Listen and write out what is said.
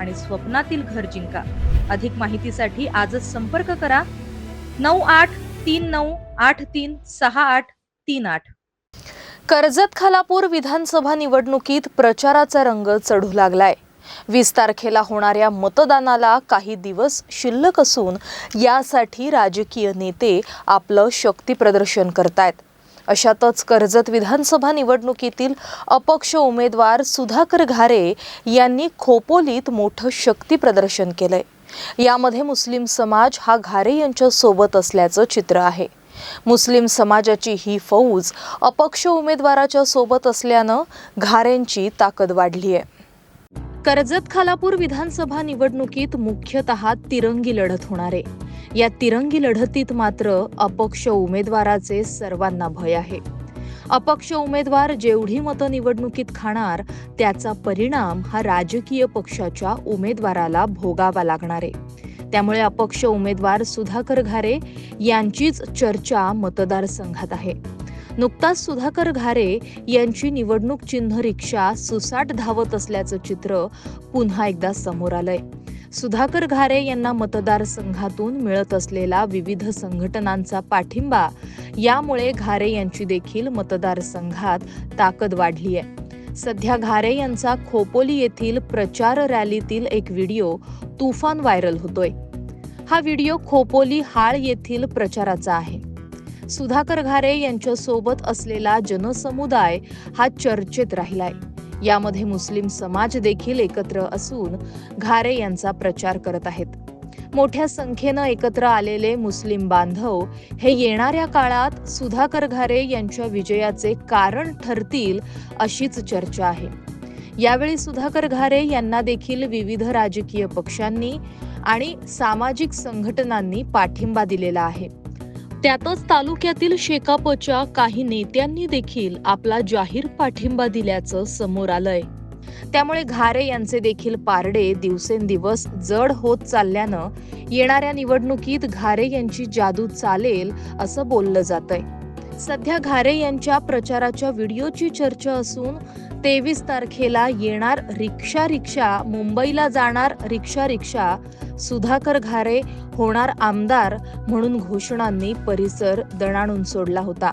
आणि स्वप्नातील घर जिंका. अधिक माहितीसाठी आजच संपर्क करा. नऊ आठ तीन नऊ आठ तीन सहा आठ तीन आठ. कर्जत खालापूर विधानसभा निवडणुकीत प्रचाराचा रंग चढू लागलाय. वीस तारखेला होणाऱ्या मतदानाला काही दिवस शिल्लक असून यासाठी राजकीय नेते आपलं शक्ती प्रदर्शन करतायत. अशातच कर्जत विधानसभा निवडणुकीतील अपक्ष उमेदवार सुधाकर घारे यांनी खोपोलीत मोठं शक्ती प्रदर्शन केलंय. यामध्ये मुस्लिम समाज हा घारे यांच्या सोबत असल्याचं चित्र आहे. मुस्लिम समाजाची ही फौज अपक्ष उमेदवाराच्या सोबत असल्यानं घारेंची ताकद वाढली आहे कर्जत खालापूर विधानसभा निवडणुकीत मुख्यतः तिरंगी लढत होणार आहे. या तिरंगी लढतीत मात्र अपक्ष उमेदवाराचे सर्वांना भय आहे. अपक्ष उमेदवार जेवढी मतं निवडणुकीत खाणार त्याचा परिणाम हा राजकीय पक्षाच्या उमेदवाराला भोगावा लागणार आहे. त्यामुळे अपक्ष उमेदवार सुधाकर घारे यांचीच चर्चा मतदारसंघात आहे. नुकताच सुधाकर घारे यांची निवडणूक चिन्ह रिक्षा सुसाट धावत असल्याचं चित्र पुन्हा एकदा समोर आलंय. सुधाकर घारे यांना मतदारसंघातून मिळत असलेला विविध संघटनांचा पाठिंबा यामुळे घारे यांची देखील मतदारसंघात ताकद वाढली आहे सध्या घारे यांचा खोपोली येथील प्रचार रॅलीतील एक व्हिडिओ तुफान व्हायरल होतोय. हा व्हिडिओ खोपोली हाळ येथील प्रचाराचा आहे. सुधाकर घारे यांच्या सोबत असलेला जनसमुदाय हा चर्चेत राहिलाय. यामध्ये मुस्लिम समाज देखील एकत्र असून घारे यांचा प्रचार करत आहेत. मोठ्या संख्येनं एकत्र आलेले मुस्लिम बांधव हे येणाऱ्या काळात सुधाकर घारे यांच्या विजयाचे कारण ठरतील अशीच चर्चा आहे. यावेळी सुधाकर घारे यांना देखील विविध राजकीय पक्षांनी आणि सामाजिक संघटनांनी पाठिंबा दिलेला आहे. त्यातच तालुक्यातील शेकापच्या काही नेत्यांनी देखील आपला जाहीर पाठिंबा दिल्याचं समोर आलंय. त्यामुळे घारे यांचे देखील पारडे दिवसेंदिवस जड होत चालल्यानं येणाऱ्या निवडणुकीत घारे यांची जादू चालेल असं बोललं जातंय. सध्या घारे यांच्या प्रचाराच्या व्हिडिओची चर्चा असून तेवीस तारखेला येणार रिक्षा रिक्षा मुंबईला जाणार रिक्षा रिक्षा सुधाकर घारे होणार आमदार म्हणून घोषणांनी परिसर दणाणून सोडला होता.